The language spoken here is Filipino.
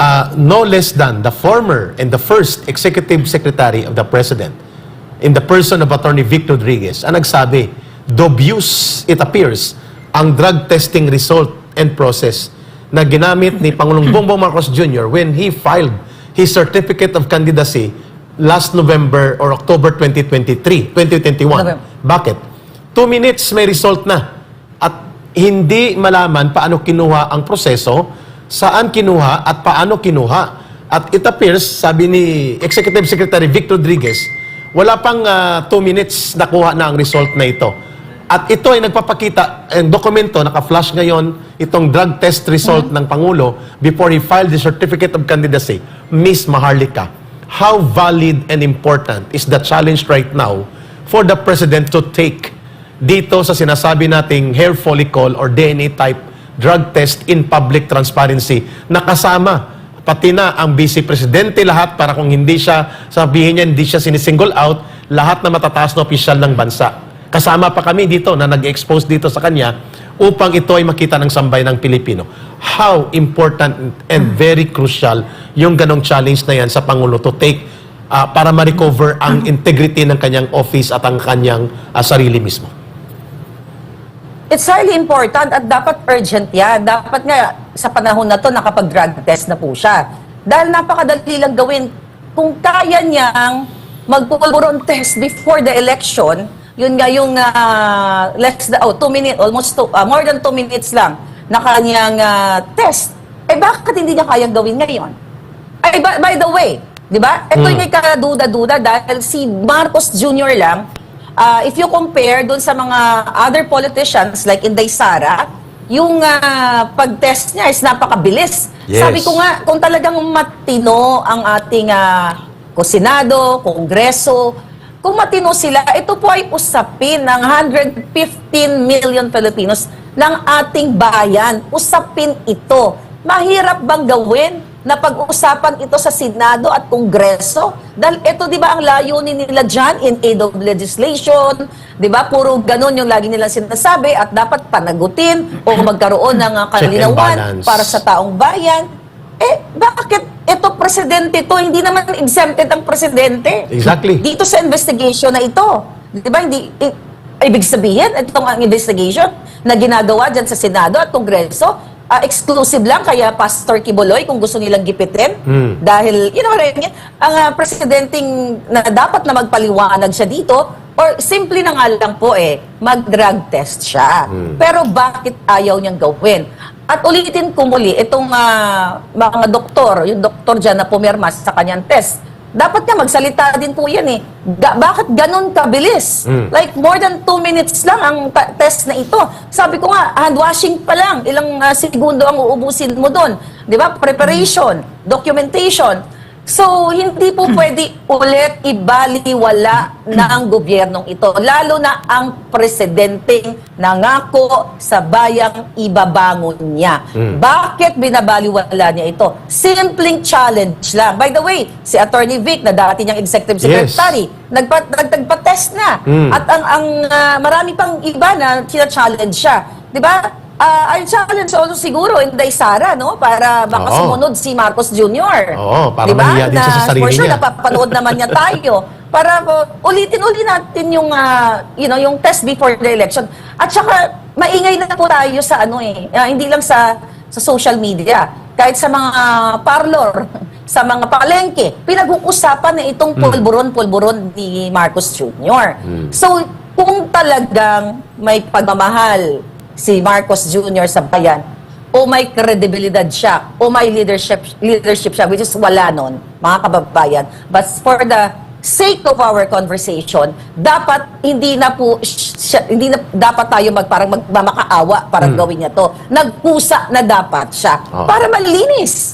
uh, no less than the former and the first executive secretary of the president in the person of Attorney Vic Rodriguez ang nagsabi, dubious, it appears, ang drug testing result and process na ginamit ni Pangulong Bongbong Marcos Jr. when he filed his certificate of candidacy last November or October 2023, 2021. November. Bakit? Two minutes may result na. At hindi malaman paano kinuha ang proseso, saan kinuha at paano kinuha. At it appears, sabi ni Executive Secretary Vic Rodriguez, wala pang ah, two minutes nakuha na ang result na ito. At ito ay nagpapakita, ang dokumento, naka-flash ngayon, itong drug test result ng Pangulo before he filed the certificate of candidacy. Miss Maharlika, how valid and important is the challenge right now for the President to take dito sa sinasabi nating hair follicle or DNA type drug test in public transparency na kasama pati na ang vice presidente lahat para kung hindi siya sabihin niya hindi siya sinisingle out lahat na matataas na opisyal ng bansa. Kasama pa kami dito na nag-expose dito sa kanya upang ito ay makita ng sambay ng Pilipino. How important and very crucial yung ganong challenge na yan sa Pangulo to take ah, para ma-recover ang integrity ng kanyang office at ang kanyang ah, sarili mismo. It's highly important at dapat urgent yan. Dapat nga sa panahon na to nakapag-drug test na po siya. Dahil napakadali lang gawin. Kung kaya niyang magpupulburon test before the election, yun nga yung ah, less than, oh, two minutes, almost two, ah, more than two minutes lang na kanyang ah, test. Eh bakit hindi niya kayang gawin ngayon? Ay, by, by the way, di ba? Ito Hmm. yung may kaduda-duda dahil si Marcos Jr. lang, ah, if you compare dun sa mga other politicians like Inday Sara, yung ah, pag-test niya is napakabilis. Yes. Sabi ko nga, kung talagang matino ang ating uh, Senado, Kongreso, kung matino sila, ito po ay usapin ng 115 million Filipinos ng ating bayan. Usapin ito. Mahirap bang gawin na pag-usapan ito sa Senado at Kongreso? Dahil ito, di ba, ang layunin nila dyan in aid of legislation, di ba, puro ganun yung lagi nilang sinasabi at dapat panagutin o magkaroon ng uh, kalinawan para sa taong bayan. Eh, bakit ito presidente to? Hindi naman exempted ang presidente. Exactly. Dito sa investigation na ito. Di ba? Hindi, i- ibig sabihin, itong ang investigation na ginagawa dyan sa Senado at Kongreso, ah, exclusive lang kaya Pastor Kibuloy kung gusto nilang gipitin. Hmm. Dahil, you know what I mean? Ang ah, presidenting na dapat na magpaliwanag siya dito, or simple na nga lang po eh, mag-drug test siya. Pero bakit ayaw niyang gawin? At ulitin ko muli, itong ah, mga doktor, yung doktor dyan na pumirma sa kanyang test, dapat nga magsalita din po yan eh. Ga- bakit ganun kabilis? Mm. Like more than two minutes lang ang test na ito. Sabi ko nga, hand washing pa lang, ilang ah, segundo ang uubusin mo doon. Di ba? Preparation, documentation. So, hindi po pwede ulit ibaliwala na ang gobyernong ito. Lalo na ang presidenteng nangako sa bayang ibabangon niya. Bakit binabaliwala niya ito? Simpleng challenge lang. By the way, si Attorney Vic na dati niyang executive Yes. secretary, nagpa, nagtagpa-test na. Mm. At ang, ang ah, marami pang iba na sina-challenge siya. Di ba? Ah, I challenge also siguro Inday Sara, no? Para baka Oo. sumunod si Marcos Jr. Oo, para Di ba? mahiya din siya sa sarili for sure, niya. napapanood naman niya tayo. Para po, ulitin-ulit natin yung, ah, you know, yung test before the election. At saka, maingay na po tayo sa ano eh, ah, hindi lang sa sa social media. Kahit sa mga parlor, sa mga palengke, pinag-uusapan na itong Hmm. pulburon-pulburon ni Marcos Jr. So, kung talagang may pagmamahal si Marcos Jr. sa bayan, o may kredibilidad siya, o may leadership leadership siya, which is wala nun, mga kababayan. But for the sake of our conversation, dapat hindi na po siya, hindi na dapat tayo mag parang magmamakaawa para gawin niya to. Nagkusa na dapat siya Oo. para malinis.